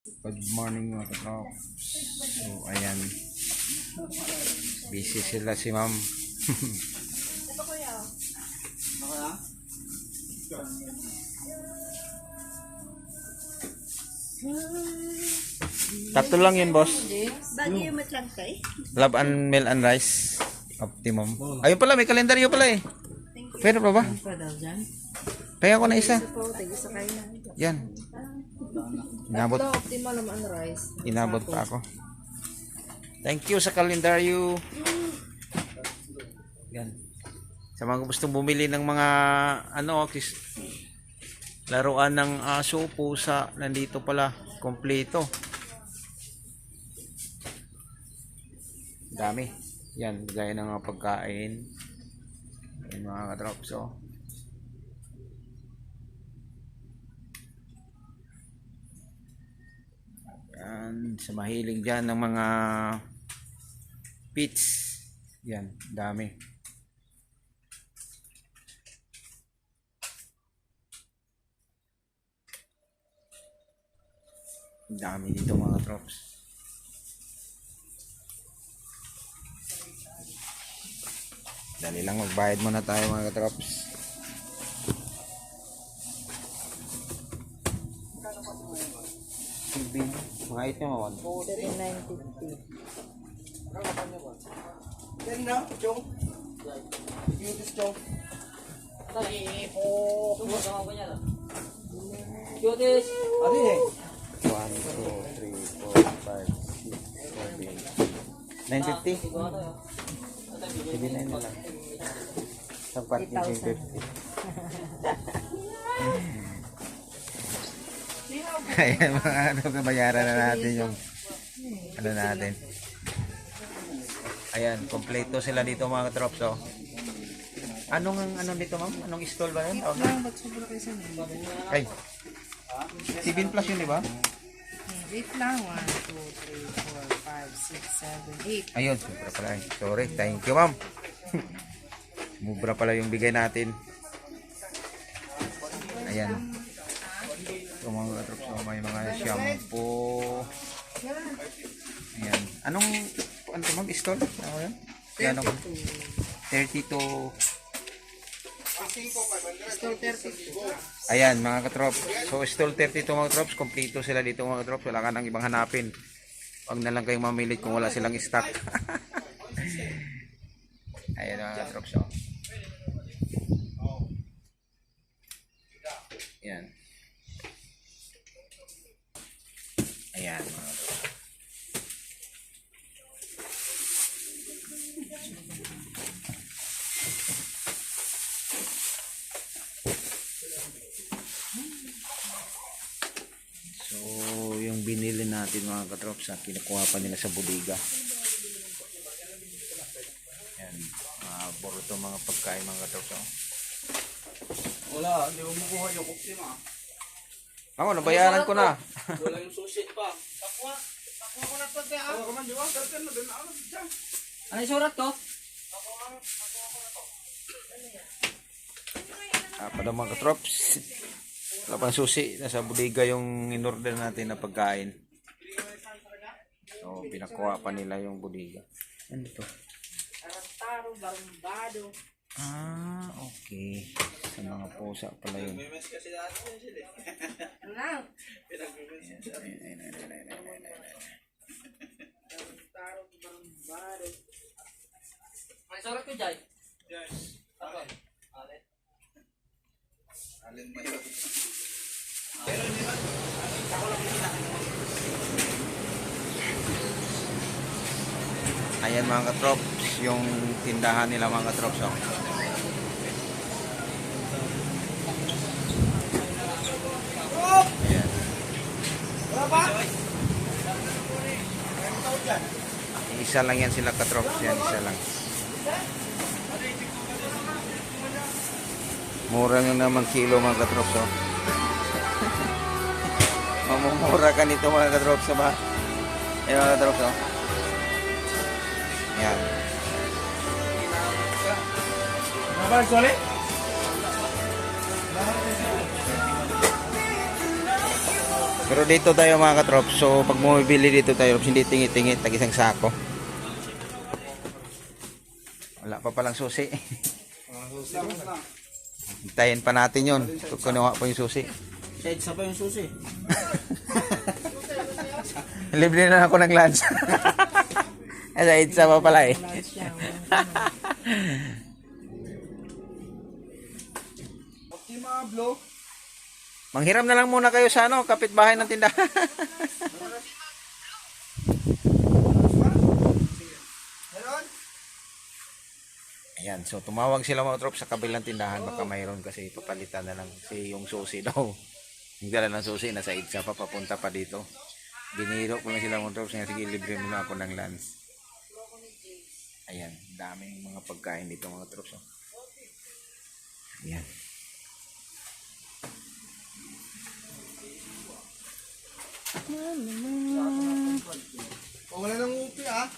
Good morning mga katrops. So, ayan. Busy sila si ma'am. Tatlo lang yun, boss. Bagay yung matlang kay. Love and meal and rice. Optimum. Ayun pala, may kalendaryo pala eh. Pwede pa ba? Kaya ko na isa. Yan. Inabot, optimal naman rice. inabot pa ako. Thank you sa kalendaryo. Yan. Sa mga gustong bumili ng mga ano, laruan ng aso, pusa, nandito pala, kompleto. Dami. Yan, gaya ng mga pagkain. Yan mga katrops, oh. Yan, sa mahilig dyan ng mga pits. Yan, dami. Dami dito mga trops. Dali lang magbayad muna tayo mga trops. Mga 8 yung mawan. 39.50. Cuties. 1, 2, 3, 4, 5, 6, 7, 950? Sige na yun na lang. Sa part yung 950. Ayan mga ano, bayaran na natin yung ano natin. Ayan, kompleto sila dito mga katrops oh. Anong ano dito ma'am? Anong stall ba yun? Nila. Ay, 7 plus yun di ba? Wait lang. 1, 2, 3, 4, 5, 6, 7, 8. Ayun, sobra pala. Sorry, thank you ma'am. Mubra pala yung bigay natin. Ayan. Ito mga katrops, oh, may mga shampoo. Ayan. Anong, ano to ma'am, stall? Ano yun? Ano? 32. Store 32. Ayan, mga katrop. So, stall 32 mga katrops. Kompleto sila dito mga katrops. Wala ka nang ibang hanapin. Huwag na lang kayong mamilit kung wala silang stock. Ayan mga katrops. Oh. Ayan. Ayan mga katrops. So, yung binili natin mga katrops, ah, kinukuha pa nila sa buliga. Yan, mga borto mga pagkain mga katrops. Oh. Wala, hindi mo makuha yung optima. Ako, nabayaran ko na. Wala yung susi pa. Takwa. Takwa ko na to kaya. Ako ka man, di ba? Dalikan na, na. dyan. Ano yung surat ko? Ah, para mga katrops. Wala pang susi. Nasa buliga yung in-order natin na pagkain. So, pinakuha pa nila yung buliga. Ano to? Arantaro, barumbado. Ah, okay. Sa mga pusa pala yun. May surat ko dyan? Yes. Ako. Alin? Alin ba yun? Ayan mga katrops, yung tindahan nila mga katrops. Oh. Ayan. Isa lang yan sila katrops yan, isa lang. Mura nga naman kilo mga katrops. Oh. Mamumura ka nito mga katrops ba? Ayan mga katrops. Oh. Yan. Nabar, sulit? Pero dito tayo mga katrops. So pag bumibili dito tayo, hindi tingi-tingi, tag isang sako. Wala pa palang susi. Hintayin pa natin yun. Kukunuha po yung susi. Sa EDSA pa yung susi. Libre na ako ng lunch. Eh, sa itsa pa pala eh. Yan. Manghiram na lang muna kayo sa ano, kapitbahay ng tindahan. Ayan, so tumawag sila mga trop sa kabilang tindahan baka mayroon kasi papalitan na lang si yung susi daw. Yung dala ng susi nasa itsa pa papunta pa dito. Biniro ko lang sila mga trop sige libre mo na ako ng lunch. Ayan, daming mga pagkain dito mga troops. Oh. Ayan. Mama. Wala nang upi ah.